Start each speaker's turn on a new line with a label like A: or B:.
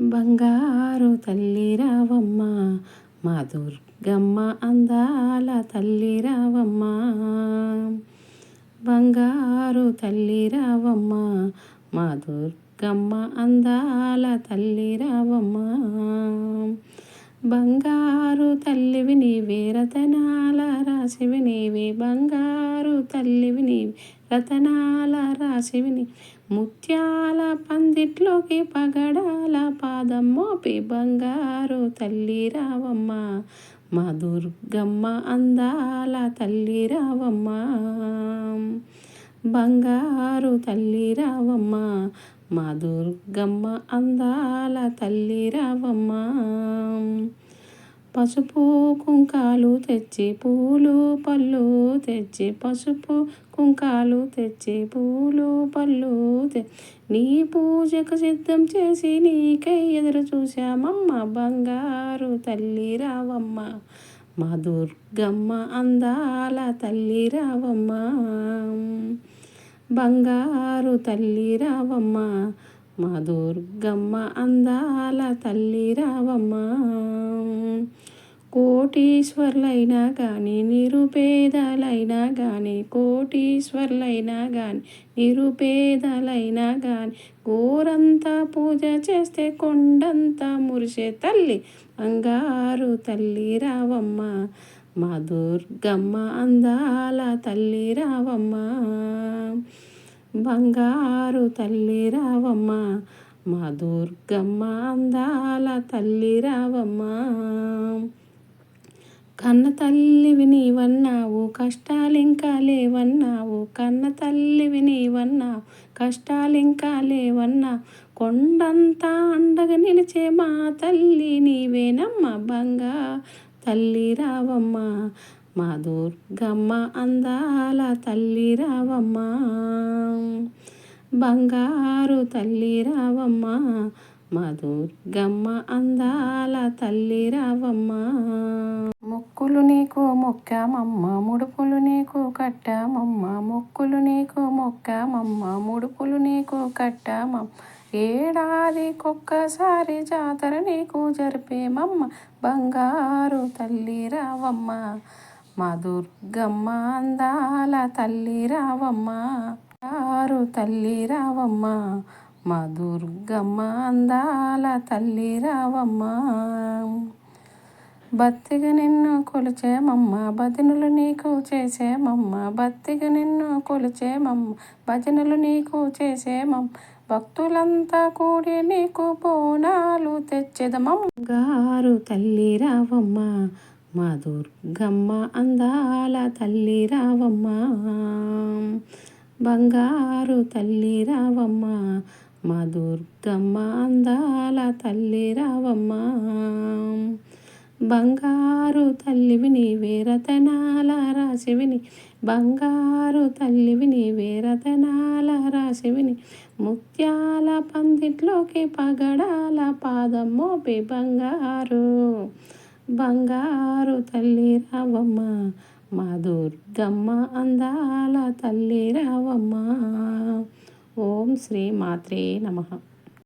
A: బంగారు తల్లి రావమ్మ మా దుర్గమ్మ అందాల తల్లి రావమ్మ. బంగారు తల్లి రావమ్మ మా దుర్గమ్మ అందాల తల్లి రావమ్మ. బంగారు తల్లివి నీవే రతనాల రాశివి నీవే బంగారు తల్లివి నీవే రతనాల రాశివి నీ ముత్యాల పందిట్లోకి పగడాల పాదం మోపి బంగారు తల్లి రావమ్మ. మా దుర్గమ్మ అందాల తల్లి రావమ్మ. బంగారు తల్లి రావమ్మ. మా దుర్గమ్మ అందాల తల్లి రావమ్మ. పసుపు కుంకాలు తెచ్చి పూలు పళ్ళు తెచ్చి పసుపు కుంకాలు తెచ్చి పూలు పళ్ళు నీ పూజకు సిద్ధం చేసి నీకై ఎదురు చూశామమ్మ బంగారు తల్లి రావమ్మ. మా దుర్గమ్మ అందాల తల్లి రావమ్మ. బంగారు తల్లి రావమ్మ మా దుర్గమ్మ అందాల తల్లి రావమ్మ. కోటీశ్వర్లైనా కానీ నిరుపేదలైనా కానీ కోటీశ్వర్లైనా కానీ నిరుపేదలైనా కానీ గోరంతా పూజ చేస్తే కొండంతా మురిసే తల్లి బంగారు తల్లి రావమ్మ. మా దుర్గమ్మ అందాల తల్లి రావమ్మ. బంగారు తల్లి రావమ్మ మా దుర్గమ్మ అందాల తల్లి రావమ్మ. కన్న తల్లివి నీవన్నావు కష్టాలింకా లేవన్నావు. కన్న తల్లివి నీవన్నావు కష్టాలింకా లేవన్నావు. కొండంతా అండగా నిలిచే మా తల్లి నీవేనమ్మ బంగా తల్లి రావమ్మ. మా దుర్గమ్మ అందాల తల్లి రావమ్మ. బంగారు తల్లి రావమ్మ. మా దుర్గమ్మ అందాల తల్లి రావమ్మ. మొక్కులు నీకు మొక్కామమ్మ ముడుపులు నీకు కట్టామమ్మ. మొక్కులు నీకు మొక్కామమ్మ ముడుపులు నీకు కట్టామమ్మ. ఏడాదికొక్కసారి జాతర నీకు జరిపేమమ్మ. బంగారు తల్లి రావమ్మ. మా దుర్గమ్మ అందాల తల్లి రావమ్మ ఆరు తల్లి రావమ్మ. మా దుర్గమ్మ అందాల తల్లి రావమ్మ. బత్తిగా నిన్ను కొలిచేమమ్మ భజనలు నీకు చేసేమమ్మ. బత్తిగా నిన్ను కొలిచేమమ్మ భజనలు నీకు చేసేమమ్మ. భక్తులంతా కూడి నీకు బోనాలు తెచ్చేదమమ్మ గారు తల్లి రావమ్మ మా దుర్గమ్మ అందాల తల్లి రావమ్మ. బంగారు తల్లి రావమ్మ. మా దుర్గమ్మ అందాల తల్లి రావమ్మ. బంగారు తల్లివి నీవే రతనాల రాశివిని బంగారు తల్లివి నీవే రతనాల రాశివిని ముత్యాల పందిట్లోకి పగడాల పాదం మోపి బంగారు. బంగారు తల్లి రావమ్మ మా దుర్గమ్మ అందాల తల్లి రావమ్మ. ఓం శ్రీ మాత్రే నమ.